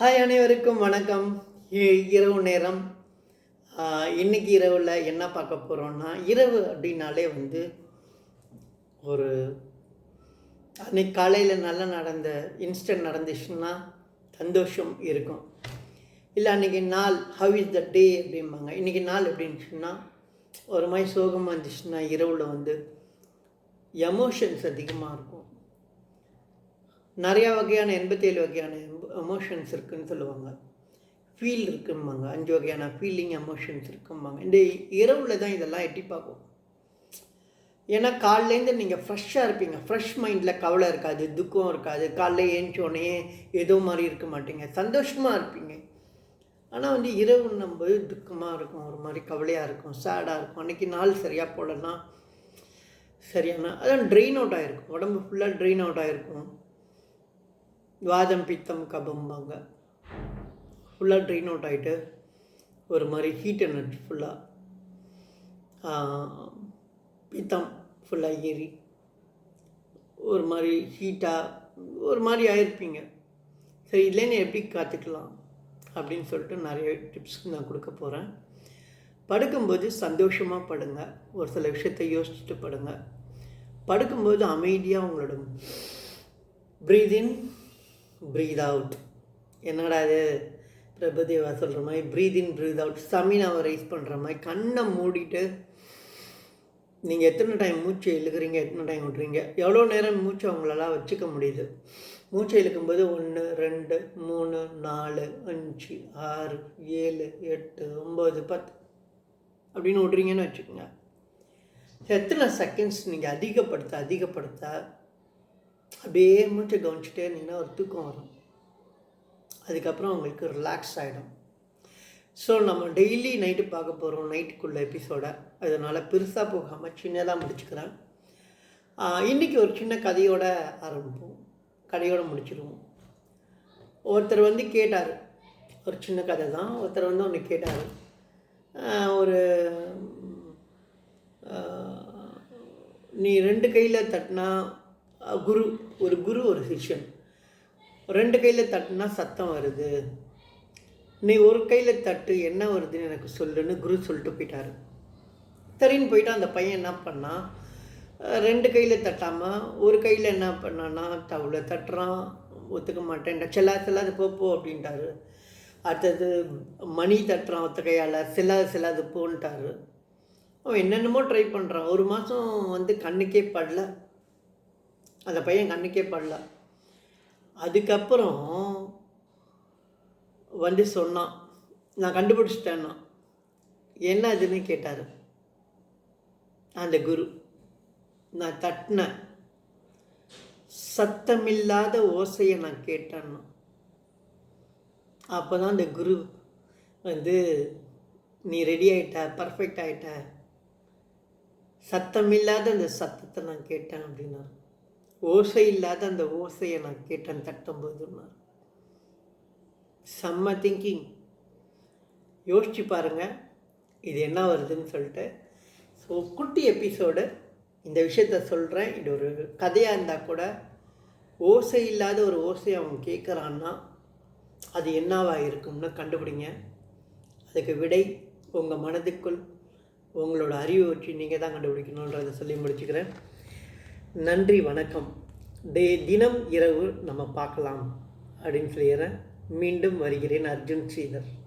Hi அனைவருக்கும் வணக்கம். இ- இரவு நேரம். இன்றைக்கி இன்னைக்கு இரவில் என்ன பார்க்க போகிறோம்னா இரவு அப்படின்னாலே வந்து ஒரு அன்னைக்கு காலையில் நல்லா நடந்த இன்ஸ்டன்ட் நடந்துச்சுன்னா சந்தோஷம் இருக்கும். இல்லை அன்றைக்கி நாள் ஹவ் இஸ் த டே அப்படிம்பாங்க. இன்றைக்கி நாள் எப்படின்னுச்சுன்னா ஒரு மாதிரி சோகமாக இருந்துச்சுன்னா இரவில் வந்து எமோஷன்ஸ் அதிகமாக இருக்கும். நிறையா வகையான எண்பத்தேழு வகையான எமோஷன்ஸ் இருக்குதுன்னு சொல்லுவாங்க. ஃபீல் இருக்கும்பாங்க. அஞ்சு வகையான ஃபீலிங் எமோஷன்ஸ் இருக்கும்பாங்க. இந்த இரவில் தான் இதெல்லாம் எட்டி பார்க்கும். ஏன்னா காலையிலேருந்து நீங்கள் ஃப்ரெஷ்ஷாக இருப்பீங்க. ஃப்ரெஷ் மைண்டில் கவலை இருக்காது துக்கம் இருக்காது. காலைல ஏஞ்சோடனே ஏதோ மாதிரி இருக்க மாட்டீங்க. சந்தோஷமாக இருப்பீங்க. ஆனால் வந்து இரவு நம்ம துக்கமாக இருக்கும். ஒரு மாதிரி கவலையாக இருக்கும். சேடாக இருக்கும். அன்றைக்கி நாள் சரியாக போடலாம் சரியான அதான் ட்ரெயின் அவுட் ஆகிருக்கும் உடம்பு ஃபுல்லாக ட்ரெயின் அவுட் ஆகிருக்கும் வாதம் பித்தம் கபம்பாங்க. ஃபுல்லாக ட்ரெயின் அவுட் ஆகிட்டு ஒரு மாதிரி ஹீட் எனர்ஜி ஃபுல்லாக பித்தம் ஃபுல்லாக ஏறி ஒரு மாதிரி ஹீட்டாக ஒரு மாதிரி ஆயிருப்பீங்க. சரி இல்லைன்னு எப்படி காத்துக்கலாம் அப்படின்னு சொல்லிட்டு நிறைய டிப்ஸ் நான் கொடுக்க போகிறேன் படுக்கும்போது சந்தோஷமாக படுங்க. ஒரு சில விஷயத்தை யோசிச்சுட்டு படுங்க. படுக்கும்போது அமைதியாக உங்களோட ப்ரீத் இன் ப்ரீத் அவுட் என்னடா இது? பிரபுதேவா சொல்கிற மாதிரி ப்ரீத் இன் ப்ரீத் அவுட் சமீனாவை ரைஸ் பண்ணுற மாதிரி கண்ணை மூடிட்டு நீங்கள் எத்தனை டைம் மூச்சு இழுக்கிறீங்க எத்தனை டைம் விட்றீங்க? எவ்வளோ நேரம் மூச்சு அவங்களால வச்சுக்க முடியுது? மூச்சை இழுக்கும்போது ஒன்று ரெண்டு மூணு நாலு அஞ்சு ஆறு ஏழு எட்டு ஒம்பது பத்து அப்படின்னு விட்றீங்கன்னு வச்சுக்கோங்க. எத்தனை செகண்ட்ஸ் நீங்கள் அதிகப்படுத்த அதிகப்படுத்த அப்படியே மூச்சை கவனிச்சுட்டே இருந்தீங்கன்னா ஒரு தூக்கம் வரும். அதுக்கப்புறம் உங்களுக்கு ரிலாக்ஸ் ஆகிடும் ஸோ நம்ம டெய்லி நைட்டு பார்க்க போகிறோம் நைட்டுக்குள்ள எபிசோடை அதனால் பெருசாக போகாமல் சின்னதாக முடிச்சுக்கிறேன் இன்றைக்கி ஒரு சின்ன கதையோட ஆரம்பிப்போம். கதையோட முடிச்சிடுவோம் ஒருத்தர் வந்து கேட்டார். ஒரு சின்ன கதை தான். ஒருத்தர் வந்து ஒன்று கேட்டார். ஒரு நீ ரெண்டு கையில் தட்டினா குரு ஒரு குரு ஒரு சிஷ்யன். ரெண்டு கையில் தட்டினா சத்தம் வருது. நீ ஒரு கையில் தட்டு என்ன வருதுன்னு எனக்கு சொல்லுன்னு குரு சொல்லிட்டு போயிட்டாரு. சரின்னு போயிட்டு அந்த பையன் என்ன பண்ணான் ரெண்டு கையில் தட்டாமல் ஒரு கையில் என்ன பண்ணான்னா தவளை தட்டுறான் ஒத்துக்க மாட்டேன் சில செல்லாது போ அப்படின்ட்டாரு. அடுத்தது மணி தட்டுறான் ஒத்த கையால் சில செல்லாது போன்ட்டாரு. அவன் என்னென்னமோ ட்ரை பண்ணுறான் ஒரு மாதம் வந்து கண்ணுக்கே படல. அந்த பையன் கண்ணுக்கே படல. அதுக்கப்புறம் வந்து சொன்னான். நான் கண்டுபிடிச்சிட்டேன்னா. என்ன அதுன்னு கேட்டார். அந்த குரு. நான் தட்டினேன் சத்தமில்லாத ஓசையை நான் கேட்டேன்னா. அப்போ தான் அந்த குரு வந்து நீ ரெடி ஆகிட்ட பர்ஃபெக்ட் ஆகிட்ட சத்தமில்லாத அந்த சத்தத்தை நான் கேட்டேன் அப்படின்னா ஓசை இல்லாத அந்த ஓசையை நான் கேட்டேன் தட்டும்போதுன்னார் செம்ம திங்கிங் யோசிச்சு பாருங்கள் இது என்ன வருதுன்னு சொல்லிட்டு. ஸோ குட்டி எபிசோடு இந்த விஷயத்த சொல்கிறேன் இது ஒரு கதையாக இருந்தால் கூட ஓசை இல்லாத ஒரு ஓசை அவன் கேட்குறான்னா அது என்னவாக இருக்கும்னு கண்டுபிடிங்க. அதுக்கு விடை உங்கள் மனதுக்குள் உங்களோட அறிவை வச்சு நீங்கள் தான் கண்டுபிடிக்கணுன்றதை சொல்லி முடிச்சுக்கிறேன். நன்றி வணக்கம். டே தினம் இரவு நம்ம பார்க்கலாம் அப்படின்னு சொல்லிடுறேன். மீண்டும் வருகிறேன் அர்ஜுன் ஸ்ரீதர்.